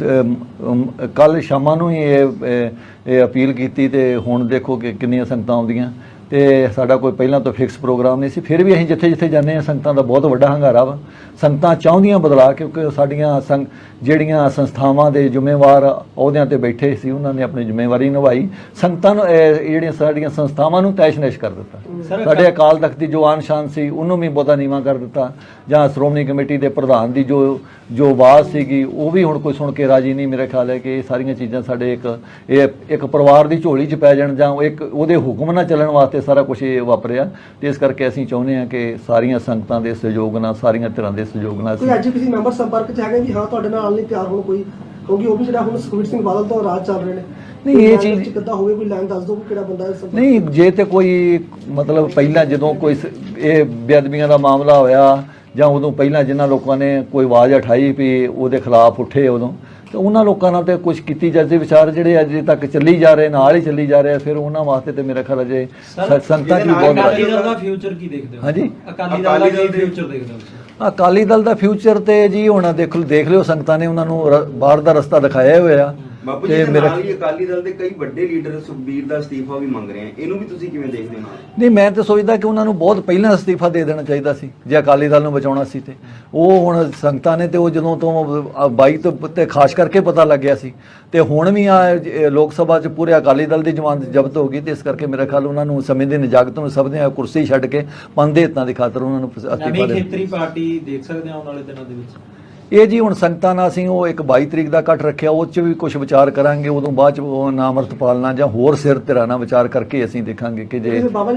ਕੱਲ ਸ਼ਾਮਾਂ ਨੂੰ ਹੀ ਇਹ ਅਪੀਲ ਕੀਤੀ ਤੇ ਹੁਣ ਦੇਖੋ ਕਿ ਕਿੰਨੀਆਂ ਸੰਗਤਾਂ ਆਉਂਦੀਆਂ। ਤੇ ਸਾਡਾ ਕੋਈ ਪਹਿਲਾਂ ਤੋਂ ਫਿਕਸ ਪ੍ਰੋਗਰਾਮ ਨਹੀਂ ਸੀ ਫਿਰ ਵੀ ਅਸੀਂ ਜਿੱਥੇ ਜਿੱਥੇ ਜਾਂਦੇ ਹਾਂ ਸੰਗਤਾਂ ਦਾ ਬਹੁਤ ਵੱਡਾ ਹੰਗਾਰਾ ਵਾ। ਸੰਗਤਾਂ ਚਾਹੁੰਦੀਆਂ ਬਦਲਾ ਕਿਉਂਕਿ ਸਾਡੀਆਂ ਸੰਗ ਜਿਹੜੀਆਂ ਸੰਸਥਾਵਾਂ ਦੇ ਜ਼ਿੰਮੇਵਾਰ ਅਹੁਦਿਆਂ ਤੇ ਬੈਠੇ ਸੀ ਉਹਨਾਂ ਨੇ ਆਪਣੀ ਜ਼ਿੰਮੇਵਾਰੀ ਨਿਭਾਈ। ਸੰਗਤਾਂ ਨੂੰ ਜਿਹੜੀਆਂ ਸਾਡੀਆਂ ਸੰਸਥਾਵਾਂ ਨੂੰ ਤੈਸ਼-ਨੈਸ਼ ਕਰ ਦਿੱਤਾ। ਸਾਡੇ ਅਕਾਲ ਤਖਤ ਦੀ ਜੋ ਆਨ ਸ਼ਾਨ ਸੀ ਉਹਨੂੰ ਵੀ ਬਹੁਤਾ ਨੀਵਾਂ ਕਰ ਦਿੱਤਾ। ਜਾਂ ਸ਼੍ਰੋਮਣੀ ਕਮੇਟੀ ਦੇ ਪ੍ਰਧਾਨ ਦੀ ਜੋ ਜੋ ਆਵਾਜ਼ ਸੀਗੀ ਉਹ ਵੀ ਹੁਣ ਕੋਈ ਸੁਣ ਕੇ ਰਾਜੀ ਨਹੀਂ ਮੇਰੇ ਖਿਆਲ ਹੈ ਕਿ ਇਹ ਸਾਰੀਆਂ ਚੀਜ਼ਾਂ ਸਾਡੇ ਇੱਕ ਇਹ ਇੱਕ ਪਰਿਵਾਰ ਦੀ ਝੋਲੀ 'ਚ ਪੈ ਜਾਣ ਜਾਂ ਇੱਕ ਉਹਦੇ ਹੁਕਮ ਨਾਲ ਚੱਲਣ ਵਾਸਤੇ ਸਾਰਾ ਕੁਝ ਇਹ ਵਾਪਰਿਆ ਤੇ ਇਸ ਕਰਕੇ ਅਸੀਂ ਚਾਹੁੰਦੇ ਹਾਂ ਕਿ ਸਾਰੀਆਂ ਸੰਗਤਾਂ ਦੇ ਸਹਿਯੋਗ ਨਾਲ ਸਾਰੀਆਂ ਧਿਰਾਂ ਦੇ ਸਹਿਯੋਗ ਨਾਲ ਕੋਈ ਅਸੀਂ ਐਜੀਪੀਸੀ ਮੈਂਬਰ ਸੰਪਰਕ ਚ ਹੈਗੇ ਵੀ ਹਾਂ ਤੁਹਾਡੇ ਨਾਲ ਨਹੀਂ ਤਿਆਰ ਹੋਣ ਕੋਈ ਕਿਉਂਕਿ ਉਹ ਵੀ ਜਿਹੜਾ ਹੁਣ ਸੁਖਬੀਰ ਸਿੰਘ ਬਾਦਲ ਤੋਂ ਰਾਜ ਚੱਲ ਰਹੇ ਨੇ। ਨਹੀਂ, ਇਹ ਚੀਜ਼- ਕਿੱਦਾਂ ਹੋਵੇ ਕੋਈ ਲਾਈਨ ਦੱਸ ਦਿਓ ਕਿ ਕਿਹੜਾ ਬੰਦਾ ਹੈ ਨਹੀਂ ਜੇ ਤੇ ਕੋਈ ਮਤਲਬ ਪਹਿਲਾਂ ਜਦੋਂ ਕੋਈ ਇਹ ਬੇਅਦਬੀਆਂ ਦਾ ਮਾਮਲਾ ਹੋਇਆ ਜਾਂ ਉਦੋਂ ਪਹਿਲਾਂ ਜਿਨ੍ਹਾਂ ਲੋਕਾਂ ਨੇ ਕੋਈ ਆਵਾਜ਼ ਉਠਾਈ ਵੀ ਉਹਦੇ ਖਿਲਾਫ ਉੱਠੇ ਉਦੋਂ ਤੇ ਉਹਨਾਂ ਲੋਕਾਂ ਨਾਲ ਤੇ ਕੁਝ ਕੀਤੀ ਜਾਂਦੀ ਵਿਚਾਰ ਜਿਹੜੇ ਅਜੇ ਤੱਕ ਚੱਲੀ ਜਾ ਰਹੇ ਨਾਲ ਹੀ ਚੱਲੀ ਜਾ ਰਹੇ ਫਿਰ ਉਹਨਾਂ ਵਾਸਤੇ ਤੇ ਮੇਰਾ ਖਿਆਲ ਅਜੇ ਵੀ ਜਿਹਦੇ ਬਹੁਤ ਅਕਾਲੀ ਦਲ ਦਾ ਫਿਊਚਰ ਕੀ ਦੇਖਦੇ ਹੋ? ਹਾਂਜੀ? ਅਕਾਲੀ ਦਲ ਦਾ ਦੇ- ਫਿਊਚਰ ਦੇਖਦੇ ਹੋ ਅਕਾਲੀ ਦਲ ਦਾ ਫਿਊਚਰ ਤੇ ਜੀ ਹੁਣ ਦੇਖ ਦੇਖ ਲਿਓ ਸੰਗਤਾਂ ਨੇ ਉਹਨਾਂ ਨੂੰ ਬਾਹਰ ਦਾ ਰਸਤਾ ਦਿਖਾਇਆ ਹੋਇਆ। ਬਾਪੂ ਜੀ ਤੇ ਦੇ ਮੇਰਾ ਨਾਲ ਹੀ ਅਕਾਲੀ ਦਲ ਦੇ ਕਈ ਵੱਡੇ ਲੀਡਰ ਸੁਖਬੀਰ ਦਾ ਅਸਤੀਫਾ ਵੀ ਮੰਗ ਰਹੇ ਆ। ਇਹਨੂੰ ਵੀ ਤੁਸੀਂ ਕਿਵੇਂ ਦੇਖਦੇ ਹੋ ਨਹੀਂ ਮੈਂ ਤਾਂ ਸੋਚਦਾ ਕਿ ਉਹਨਾਂ ਨੂੰ ਬਹੁਤ ਪਹਿਲਾਂ ਅਸਤੀਫਾ ਦੇ ਦੇਣਾ ਚਾਹੀਦਾ ਸੀ ਜੇ ਅਕਾਲੀ ਦਲ ਨੂੰ ਬਚਾਉਣਾ ਸੀ ਤੇ। ਉਹ ਹੁਣ ਸੰਗਤਾਂ ਨੇ ਤੇ ਉਹ ਜਦੋਂ ਤੋਂ ਅ, 22 ਤੋਂ ਤੇ ਖਾਸ ਕਰਕੇ ਪਤਾ ਲੱਗਿਆ ਸੀ। ਤੇ ਹੁਣ ਵੀ ਆ ਇਹ ਲੋਕ ਸਭਾ 'ਚ ਪੂਰੇ ਅਕਾਲੀ ਦਲ ਦੀ ਜ਼ਮਾਨਤ ਜ਼ਬਤ ਹੋ ਗਈ ਤੇ ਇਸ ਕਰਕੇ ਮੇਰਾ ਖਿਆਲ ਉਹਨਾਂ ਨੂੰ ਸਮੇਂ ਦੀ ਨਿਜਾਗਤ ਨੂੰ ਸਭ ਨੇ ਕੁਰਸੀ ਛੱਡ ਕੇ ਪੰਦੇ ਹਿੱਤਾਂ ਦੀ ਖਾਤਰ ਉਹਨਾਂ ਨੂੰ ਅਸਤੀਫਾ ਨਵੀਂ ਦੇ ਖੇਤਰੀ ਪਾਰਟੀ ਦੇਖ ਸਕਦੇ ਹਾਂ ਆਉਣ ਵਾਲੇ ਦਿਨਾਂ ਦੇ ਵਿੱਚ। ਇਹ ਜੀ ਹੁਣ ਸੰਗਤਾਂ ਨਾਲ ਅਸੀਂ ਉਹ ਇੱਕ 22 ਤਰੀਕ ਦਾ ਇਕੱਠ ਰੱਖਿਆ ਉਹ 'ਚ ਵੀ ਕੁਝ ਵਿਚਾਰ ਕਰਾਂਗੇ ਉਦੋਂ ਬਾਅਦ 'ਚ ਉਹ ਨਾਮਰਤ ਪਾਲਣਾ ਜਾਂ ਹੋਰ ਸਿਰ ਧਿਰਾਂ ਨਾਲ ਵਿਚਾਰ ਕਰਕੇ ਅਸੀਂ ਦੇਖਾਂਗੇ ਕਿ ਜੇ ਬਾਬਾ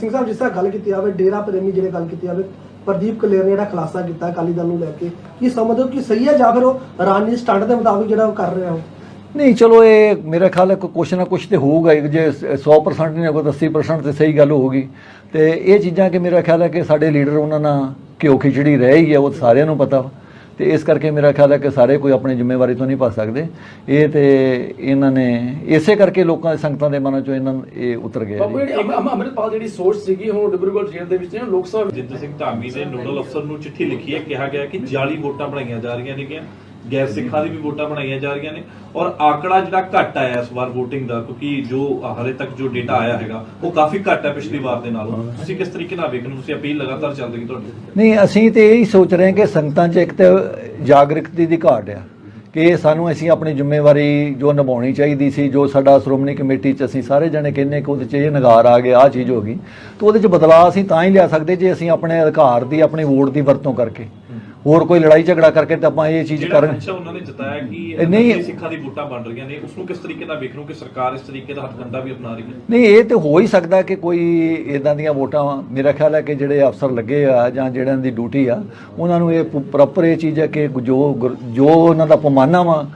ਸਿੰਘ ਸਾਹਿਬ ਜਿਸ ਤਰ੍ਹਾਂ ਗੱਲ ਕੀਤੀ ਜਾਵੇ ਡੇਰਾ ਪ੍ਰੇਮੀ ਜਿਹੜੇ ਗੱਲ ਕੀਤੀ ਜਾਵੇ ਪ੍ਰਦੀਪ ਕਲੇਰ ਨੇ ਜਿਹੜਾ ਖੁਲਾਸਾ ਕੀਤਾ ਅਕਾਲੀ ਦਲ ਨੂੰ ਲੈ ਕੇ ਕੀ ਸਮਝਦੇ ਹੋ ਕਿ ਸਹੀ ਹੈ ਜਾਂ ਫਿਰ ਉਹ ਰਾਜਨੀਤੀ ਸਟੰਟ ਦੇ ਮੁਤਾਬਿਕ ਜਿਹੜਾ ਉਹ ਕਰ ਰਿਹਾ ਉਹ? ਨਹੀਂ ਚਲੋ ਇਹ ਮੇਰਾ ਖਿਆਲ ਹੈ ਕੋਈ ਕੁਛ ਨਾ ਕੁਛ ਤੇ ਹੋਊਗਾ ਹੀ, ਜੇ 100% ਨਹੀਂ ਤਾਂ 80% ਤੇ ਸਹੀ ਗੱਲ ਹੋਊਗੀ। ਤੇ ਇਹ ਚੀਜ਼ਾਂ ਕਿ ਮੇਰਾ ਖਿਆਲ ਹੈ ਕਿ ਸਾਡੇ ਲੀਡਰ ਉਹਨਾਂ ਨਾਲ ਘਿਓ ਖਿਚੜੀ ਰਹਿ ਹੀ ਹੈ ਉਹ ਸਾਰਿਆਂ ਨੂੰ ਪਤਾ ਵਾ। ਤੇ ਇਸ ਕਰਕੇ ਮੇਰਾ ਖਿਆਲ ਹੈ ਕਿ ਸਾਰੇ ਕੋਈ ਆਪਣੀ ਜ਼ਿੰਮੇਵਾਰੀ ਤੋਂ ਨਹੀਂ ਭੱਜ ਸਕਦੇ। ਇਹ ਤੇ ਇਹਨਾਂ ਨੇ ਇਸੇ ਕਰਕੇ ਲੋਕਾਂ ਦੇ ਸੰਗਤਾਂ ਦੇ ਮਨਾਂ ਚੋਂ ਇਹਨਾਂ ਨੂੰ ਇਹ ਉਤਰ ਗਿਆ ਜੀ। ਅੰਮ੍ਰਿਤਪਾਲ ਜਿਹੜੀ ਸੋਚ ਸੀਗੀ ਹੁਣ ਡਿਬਰੂਗੜ੍ਹ ਜੇਲ੍ਹ ਦੇ ਵਿੱਚ ਨੇ ਲੋਕ ਸਭਾ ਜਿੰਦਰ ਸਿੰਘ ਧਾਮੀ ਨੇ ਨੋਡਲ ਅਫਸਰ ਨੂੰ ਚਿੱਠੀ ਲਿਖੀ ਹੈ ਕਿਹਾ ਗਿਆ ਕਿ ਜਾਲੀ ਵੋਟਾਂ ਬਣਾਈਆਂ ਜਾ ਰਹੀਆਂ ਨੇਗੀਆਂ। ਗੈਰ ਸਿੱਖਾਂ ਦੀ ਵੀ ਵੋਟਾਂ ਬਣਾਈਆਂ ਜਾ ਰਹੀਆਂ ਨੇ। ਔਰ ਆંકੜਾ ਜਿਹੜਾ ਘੱਟ ਆਇਆ ਇਸ ਵਾਰ VOTING ਦਾ ਕਿਉਂਕਿ ਜੋ ਹਾਲੇ ਤੱਕ ਜੋ ਡੇਟਾ ਆਇਆ ਹੈਗਾ ਉਹ ਕਾਫੀ ਘੱਟ ਹੈ ਪਿਛਲੀ ਵਾਰ ਦੇ ਨਾਲੋਂ। ਤੁਸੀਂ ਕਿਸ ਤਰੀਕੇ ਨਾਲ ਵੇਖਦੇ ਹੋ? ਤੁਸੀਂ ਅਪੀਲ ਲਗਾਤਾਰ ਚੱਲ ਰਹੀ ਤੁਹਾਡੀ? ਨਹੀਂ ਅਸੀਂ ਤੇ ਇਹੀ ਸੋਚ ਰਹੇ ਹਾਂ ਕਿ ਸੰਗਤਾਂ 'ਚ ਇੱਕ ਤੇ ਜਾਗਰੂਕਤੀ ਦੀ ਘਾਟ ਆ ਕਿ ਸਾਨੂੰ ਅਸੀਂ ਆਪਣੀ ਜ਼ਿੰਮੇਵਾਰੀ ਜੋ ਨਿਭਾਉਣੀ ਚਾਹੀਦੀ ਸੀ ਜੋ ਸਾਡਾ ਸ਼੍ਰੋਮਣੀ ਕਮੇਟੀ 'ਚ ਅਸੀਂ ਸਾਰੇ ਜਣੇ ਕਹਿੰਦੇ ਕਿ ਉਹਦੇ 'ਚ ਇਹ ਨਗਾਰ ਆ ਗਿਆ ਆ ਚੀਜ਼ ਹੋ ਗਈ। ਤਾਂ ਉਹਦੇ 'ਚ ਬਦਲਾਅ ਅਸੀਂ ਤਾਂ ਹੀ ਲਿਆ ਸਕਦੇ ਜੇ ਅਸੀਂ ਆਪਣੇ ਅਧਿਕਾਰ ਦੀ ਆਪਣੀ ਵੋਟ ਦੀ ਵਰਤੋਂ ਕਰਕੇ। ਹੋਰ ਕੋਈ ਲੜਾਈ ਝਗੜਾ ਕਰਕੇ ਤਾਂ ਆਪਾਂ ਇਹ ਚੀਜ਼ ਕਰਨ? ਅੱਛਾ ਉਹਨਾਂ ਨੇ ਜਤਾਇਆ ਕਿ ਨਹੀਂ- ਸਿੱਖਾਂ ਦੀ ਵੋਟਾਂ ਬਣ ਰਹੀਆਂ ਨੇ ਉਸ ਨੂੰ ਕਿਸ ਤਰੀਕੇ ਨਾਲ ਵੇਖ ਕਿ ਸਰਕਾਰ ਇਸ ਤਰੀਕੇ ਦਾ ਹੱਥਕੰਡਾ ਵੀ ਅਪਣਾ ਰਹੀ ਹੈ। ਨਹੀਂ ਇਹ ਤੇ ਹੋ ਹੀ ਸਕਦਾ ਕਿ ਕੋਈ ਇਦਾਂ ਦੀਆਂ ਵੋਟਾਂ। ਮੇਰਾ ਖਿਆਲ ਹੈ ਕਿ ਜਿਹੜੇ ਅਫਸਰ ਲੱਗੇ ਆ ਜਾਂ ਜਿਹੜਿਆਂ ਦੀ ਡਿਊਟੀ ਆ ਉਹਨਾਂ ਨੂੰ ਇਹ ਪ੍ਰੋਪਰ ਇਹ ਚੀਜ਼ ਹੈ ਕਿ ਜੋ ਜੋ ਉਹਨਾਂ ਦਾ ਪਮਾਨਾ ਵਾ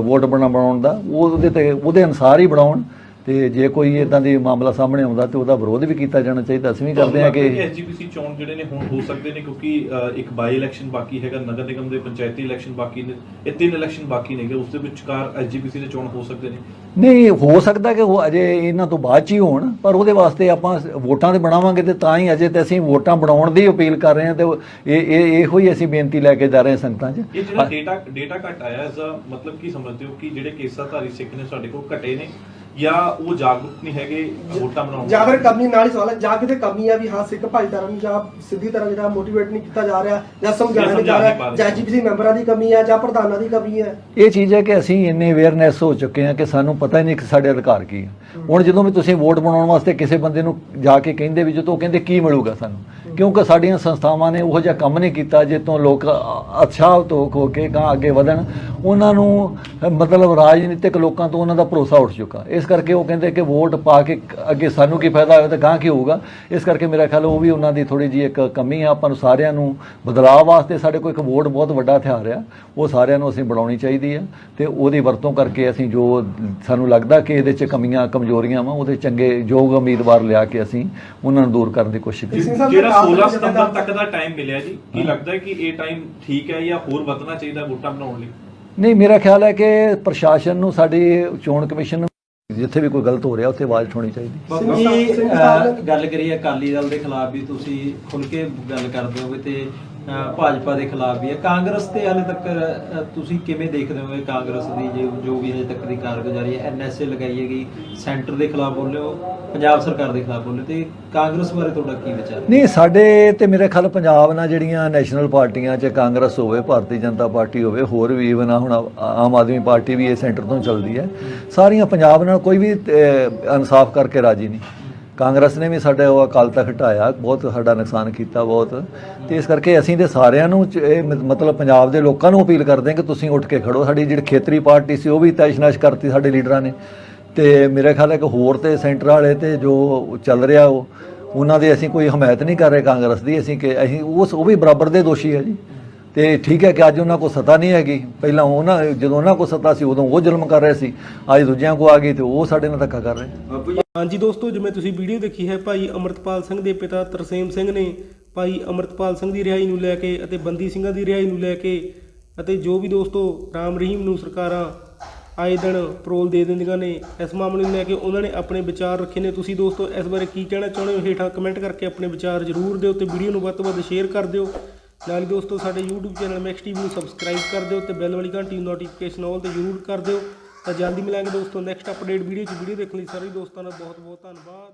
ਵੋਟ ਬਣਾ ਬਣਾਉਣ ਦਾ ਉਹ ਉਹਦੇ ਤੇ ਉਹਦੇ ਅਨਸਾਰ ਹੀ ਬਣਾਉਣ। ਤੇ ਜੇ ਕੋਈ ਇਦਾਂ ਦੀ ਮਾਮਲਾ ਸਾਹਮਣੇ ਆਉਂਦਾ ਤੇ ਉਹਦਾ ਵਿਰੋਧ ਵੀ ਕੀਤਾ ਜਾਣਾ ਚਾਹੀਦਾ। ਅਸੀਂ ਵੀ ਕਰਦੇ ਹਾਂ ਕਿ ਐਸਜੀਪੀਸੀ ਚੋਣ ਜਿਹੜੇ ਨੇ ਹੁਣ ਹੋ ਸਕਦੇ ਨੇ ਕਿਉਂਕਿ ਇੱਕ ਬਾਈ ਇਲੈਕਸ਼ਨ ਬਾਕੀ ਹੈਗਾ ਨਗਰ ਨਿਗਮ ਦੇ ਪੰਚਾਇਤੀ ਇਲੈਕਸ਼ਨ ਬਾਕੀ ਨੇ ਇਹ ਤਿੰਨ ਇਲੈਕਸ਼ਨ ਬਾਕੀ ਨੇਗੇ ਉਸ ਦੇ ਵਿਚਕਾਰ ਐਸਜੀਪੀਸੀ ਦੇ ਚੋਣ ਹੋ ਸਕਦੇ ਨੇ? ਨਹੀਂ ਹੋ ਸਕਦਾ ਕਿ ਉਹ ਅਜੇ ਇਹਨਾਂ ਤੋਂ ਬਾਅਦ ਚ ਹੀ ਹੋਣ ਪਰ ਉਹਦੇ ਵਾਸਤੇ ਆਪਾਂ ਵੋਟਾਂ ਤੇ ਬਣਾਵਾਂਗੇ ਤੇ ਤਾਂ ਹੀ ਅਜੇ ਤੇ ਅਸੀਂ ਵੋਟਾਂ ਬਣਾਉਣ ਦੀ ਅਪੀਲ ਕਰ ਰਹੇ ਹਾਂ ਤੇ ਇਹ ਇਹ ਇਹੋ ਹੀ ਅਸੀਂ ਬੇਨਤੀ ਲੈ ਕੇ ਜਾ ਰਹੇ ਹਾਂ ਸੰਗਤਾਂ 'ਚ। ਇਹ ਜਿਹੜਾ ਡੇਟਾ ਡੇਟਾ ਘਟ ਆਇਆ ਇਸ ਦਾ ਮਤਲਬ ਕੀ ਸਮਝਦੇ ਹੋ ਕਿ ਜਿਹੜੇ ਕੇਸਾਧਾਰੀ ਸਿੱਖ ਨੇ ਸਾਡੇ ਕੋਲ ਘਟੇ ਨੇ ਜਾਂ ਉਹ ਜਾਗਰੂਕ ਨਹੀਂ ਹੈਗੇ ਵੋਟਾਂ ਬਣਾਉਣ ਜਾਂ ਫਿਰ ਕਮੀ ਨਾਲ ਹੀ ਸਵਾਲ ਹੈ ਜਾਂ ਕਿਤੇ ਕਮੀ ਆ ਵੀ ਹਾਂ ਸਿੱਖ ਭਾਈਚਾਰਾ ਨੂੰ ਜਾਂ ਸਿੱਧੀ ਤਰ੍ਹਾਂ ਜਿਹੜਾ ਮੋਟੀਵੇਟ ਨਹੀਂ ਕੀਤਾ ਜਾ ਰਿਹਾ ਜਾਂ ਸਮਝਾਇਆ ਨਹੀਂ ਜਾ ਰਿਹਾ। ਜਾਂ ਜੀਪੀਸੀ ਮੈਂਬਰਾਂ ਦੀ ਕਮੀ ਹੈ ਜਾਂ ਪ੍ਰਧਾਨਾਂ ਦੀ ਕਮੀ ਹੈ ਇਹ ਚੀਜ਼ ਹੈ ਕਿ ਅਸੀਂ ਇੰਨੇ ਅਵੇਅਰਨੈਸ ਹੋ ਚੁੱਕੇ ਹਾਂ ਕਿ ਸਾਨੂੰ ਪਤਾ ਹੀ ਨਹੀਂ ਕਿ ਸਾਡੇ ਅਧਿਕਾਰ ਕੀ ਹੈ ਹੁਣ ਜਦੋਂ ਵੀ ਤੁਸੀਂ ਵੋਟ ਬਣਾਉਣ ਵਾਸਤੇ ਕਿਸੇ ਬੰਦੇ ਨੂੰ ਜਾ ਕੇ ਕਹਿੰਦੇ ਵੀ ਜਦੋਂ ਉਹ ਕਹਿੰਦੇ ਕੀ ਮਿਲੂਗਾ ਸਾਨੂੰ? ਕਿਉਂਕਿ ਸਾਡੀਆਂ ਸੰਸਥਾਵਾਂ ਨੇ ਉਹੋ ਜਿਹਾ ਕੰਮ ਨਹੀਂ ਕੀਤਾ ਜੇ ਤੋਂ ਲੋਕ ਉਤਸ਼ਾਹਿਤ ਹੋ ਹੋ ਕੇ ਗਾਂ ਅੱਗੇ ਵਧਣ। ਉਹਨਾਂ ਨੂੰ ਮਤਲਬ ਰਾਜਨੀਤਿਕ ਲੋਕਾਂ ਤੋਂ ਉਹਨਾਂ ਦਾ ਭਰੋਸਾ ਉੱਠ ਚੁੱਕਾ। ਇਸ ਕਰਕੇ ਉਹ ਕਹਿੰਦੇ ਕਿ ਵੋਟ ਪਾ ਕੇ ਅੱਗੇ ਸਾਨੂੰ ਕੀ ਫਾਇਦਾ ਹੋਇਆ ਤਾਂ ਗਾਂ ਕੀ ਹੋਊਗਾ। ਇਸ ਕਰਕੇ ਮੇਰਾ ਖਿਆਲ ਉਹ ਵੀ ਉਹਨਾਂ ਦੀ ਥੋੜੀ ਜਿਹੀ ਇੱਕ ਕਮੀ ਆ। ਆਪਾਂ ਨੂੰ ਸਾਰਿਆਂ ਨੂੰ ਬਦਲਾਅ ਵਾਸਤੇ ਸਾਡੇ ਕੋਲ ਇੱਕ ਵੋਟ ਬਹੁਤ ਵੱਡਾ ਹਥਿਆਰ ਆ। ਉਹ ਸਾਰਿਆਂ ਨੂੰ ਅਸੀਂ ਬਣਾਉਣੀ ਚਾਹੀਦੀ ਆ ਤੇ ਉਹਦੀ ਵਰਤੋਂ ਕਰਕੇ ਅਸੀਂ ਜੋ ਸਾਨੂੰ ਲੱਗਦਾ ਕਿ ਇਹਦੇ 'ਚ ਕਮੀਆਂ ਕਮਜ਼ੋਰੀਆਂ ਵਾ ਉਹਦੇ ਚੰਗੇ ਯੋਗ ਉਮੀਦਵਾਰ ਲਿਆ ਕੇ ਅਸੀਂ ਉਹਨਾਂ ਨੂੰ ਦੂਰ ਕਰਨ ਦੀ ਕੋਸ਼ਿਸ਼ ਸਾਹਿਬ ਜਿਹੜਾ ਸਰਕਾਰ 16 ਦੇ ਸਤੰਬਰ ਤੱਕ ਦਾ ਟਾਈਮ ਮਿਲਿਆ ਜੀ ਕੀ ਲੱਗਦਾ ਹੈ ਕਿ ਇਹ ਟਾਈਮ ਠੀਕ ਹੈ ਜਾਂ ਹੋਰ ਵਧਣਾ ਚਾਹੀਦਾ ਵੋਟਾਂ ਬਣਾਉਣ ਲਈ? ਨਹੀਂ ਮੇਰਾ ਖਿਆਲ ਹੈ ਕਿ ਪ੍ਰਸ਼ਾਸਨ ਨੂੰ ਸਾਡੀ ਚੋਣ ਕਮਿਸ਼ਨ ਨੂੰ ਜਿੱਥੇ ਵੀ ਕੋਈ ਗਲਤ ਹੋ ਰਿਹਾ ਉੱਥੇ ਆਵਾਜ਼ ਉਠਾਉਣੀ ਚਾਹੀਦੀ। ਜੀ ਅਹ, ਗੱਲ ਕਰੀਏ ਅਕਾਲੀ ਦਲ ਦੇ ਖਿਲਾਫ ਵੀ ਤੁਸੀਂ ਖੁੱਲ ਕੇ ਗੱਲ ਕਰਦੇ ਹੋਗੇ ਤੇ ਭਾਜਪਾ ਦੇ ਖਿਲਾਫ ਵੀ ਹੈ। ਕਾਂਗਰਸ ਤੇ ਹਾਲੇ ਤੱਕ ਤੁਸੀਂ ਕਿਵੇਂ ਦੇਖਦੇ ਹੋ ਕਾਂਗਰਸ ਦੀ ਜੋ ਵੀ ਹਜੇ ਤੱਕ ਦੀ ਕਾਰਗੁਜ਼ਾਰੀ ਹੈ? ਐਨਐਸਏ ਲਗਾਈ ਹੈਗੀ, ਸੈਂਟਰ ਦੇ ਖਿਲਾਫ ਬੋਲੇ ਪੰਜਾਬ ਸਰਕਾਰ ਦੇ ਖਿਲਾਫ ਬੋਲੇ ਤੇ ਕਾਂਗਰਸ ਬਾਰੇ ਤੁਹਾਡਾ ਕੀ ਵਿਚਾਰ ਨਹੀਂ, ਸਾਡੇ ਤੇ ਮੇਰੇ ਖਿਆਲ ਪੰਜਾਬ ਨਾਲ ਜਿਹੜੀਆਂ ਨੈਸ਼ਨਲ ਪਾਰਟੀਆਂ 'ਚ ਕਾਂਗਰਸ ਹੋਵੇ, ਭਾਰਤੀ ਜਨਤਾ ਪਾਰਟੀ ਹੋਵੇ, ਹੋਰ ਵੀ ਇਵਨ ਹੁਣ ਆਮ ਆਦਮੀ ਪਾਰਟੀ ਵੀ ਇਹ ਸੈਂਟਰ ਤੋਂ ਚੱਲਦੀ ਹੈ। ਸਾਰੀਆਂ ਪੰਜਾਬ ਨਾਲ ਕੋਈ ਵੀ ਇਨਸਾਫ ਕਰਕੇ ਰਾਜੀ ਨਹੀਂ। ਕਾਂਗਰਸ ਨੇ ਵੀ ਸਾਡਾ ਉਹ ਅਕਾਲ ਤਖਤ ਹਟਾਇਆ, ਬਹੁਤ ਸਾਡਾ ਨੁਕਸਾਨ ਕੀਤਾ ਬਹੁਤ। ਤੇ ਇਸ ਕਰਕੇ ਅਸੀਂ ਤੇ ਸਾਰਿਆਂ ਨੂੰ ਇਹ ਮਤਲਬ ਪੰਜਾਬ ਦੇ ਲੋਕਾਂ ਨੂੰ ਅਪੀਲ ਕਰਦੇ ਹਾਂ ਕਿ ਤੁਸੀਂ ਉੱਠ ਕੇ ਖੜੋ। ਸਾਡੀ ਜਿਹੜੀ ਖੇਤਰੀ ਪਾਰਟੀ ਸੀ, ਉਹ ਵੀ ਤੈਸ਼ਨਾਸ਼ ਕਰਤੀ ਸਾਡੇ ਲੀਡਰਾਂ ਨੇ। ਤੇ ਮੇਰੇ ਖਿਆਲ ਹੈ ਕਿ ਹੋਰ ਤੇ ਸੈਂਟਰ ਵਾਲੇ ਤੇ ਜੋ ਚੱਲ ਰਿਹਾ ਉਹ, ਉਹਨਾਂ ਦੇ ਅਸੀਂ ਕੋਈ ਹਮਾਇਤ ਨਹੀਂ ਕਰ ਰਹੇ ਕਾਂਗਰਸ ਦੀ। ਅਸੀਂ ਕਿ ਅਸੀਂ ਉਸ, ਉਹ ਵੀ ਬਰਾਬਰ ਦੇ ਦੋਸ਼ੀ ਹੈ ਜੀ। ਤੇ ਠੀਕ ਹੈ ਕਿ ਅੱਜ ਉਹਨਾਂ ਕੋਲ ਸੱਤਾ ਨਹੀਂ ਹੈਗੀ। ਪਹਿਲਾਂ ਉਹਨਾਂ ਜਦੋਂ ਉਹਨਾਂ ਕੋਲ ਸੱਤਾ ਸੀ ਉਦੋਂ ਉਹ ਜ਼ੁਲਮ ਕਰ ਰਹੇ ਸੀ। ਅੱਜ ਦੂਜਿਆਂ ਕੋ ਆ ਗਈ ਤੇ ਉਹ ਸਾਡੇ ਨਾਲ ਧੱਕਾ ਕਰ ਰਹੇ। ਹਾਂਜੀ ਦੋਸਤੋ ਜਿਵੇਂ ਤੁਸੀਂ ਵੀਡੀਓ ਦੇਖੀ ਹੈ ਭਾਈ ਅਮਰਤਪਾਲ ਸਿੰਘ ਦੇ ਪਿਤਾ ਤਰਸੇਮ ਸਿੰਘ ਨੇ ਭਾਈ ਅਮਰਤਪਾਲ ਸਿੰਘ ਦੀ ਰਿਹਾਈ ਨੂੰ ਲੈ ਕੇ ਅਤੇ ਬੰਦੀ ਸਿੰਘਾਂ ਦੀ ਰਿਹਾਈ ਨੂੰ ਲੈ ਕੇ ਅਤੇ ਜੋ ਵੀ ਦੋਸਤੋ ਰਾਮ ਰਹੀਮ ਨੂੰ ਸਰਕਾਰਾਂ ਆਏ ਦਿਨ ਪਰੋਲ ਦੇ ਦਿੰਦੀਆਂ ਨੇ ਇਸ ਮਾਮਲੇ ਨੂੰ ਲੈ ਕੇ ਉਹਨਾਂ ਨੇ ਆਪਣੇ ਵਿਚਾਰ ਰੱਖੇ ਨੇ। ਤੁਸੀਂ ਦੋਸਤੋ ਇਸ ਬਾਰੇ ਕੀ ਕਹਿਣਾ ਚਾਹੁੰਦੇ ਹੋ? ਹੇਠਾਂ ਕਮੈਂਟ ਕਰਕੇ ਆਪਣੇ ਵਿਚਾਰ ਜ਼ਰੂਰ ਦਿਓ ਤੇ ਵੀਡੀਓ ਨੂੰ ਵੱਧ ਤੋਂ ਵੱਧ ਸ਼ੇਅਰ ਕਰ ਦਿਓ। ਨਾਲ ਹੀ ਦੋਸਤੋ, ਸਾਡੇ YouTube ਚੈਨਲ ਮੈਕਸ ਟੀਵੀ ਨੂੰ ਸਬਸਕ੍ਰਾਈਬ ਕਰ ਦਿਓ ਤੇ ਬੈਲ ਵਾਲੀ ਘੰਟੀ ਨੂੰ ਨੋਟੀਫਿਕੇਸ਼ਨ ਆਲ ਤੇ ਜ਼ਰੂਰ ਕਰ ਦਿਓ। ਤਾਂ ਜਲਦੀ ਮਿਲਾਂਗੇ ਦੋਸਤੋ ਨੈਕਸਟ ਅਪਡੇਟ ਵੀਡੀਓ 'ਚ। ਵੀਡੀਓ ਦੇਖਣ ਲਈ ਸਾਰੇ ਦੋਸਤਾਂ ਦਾ ਬਹੁਤ ਬਹੁਤ ਧੰਨਵਾਦ।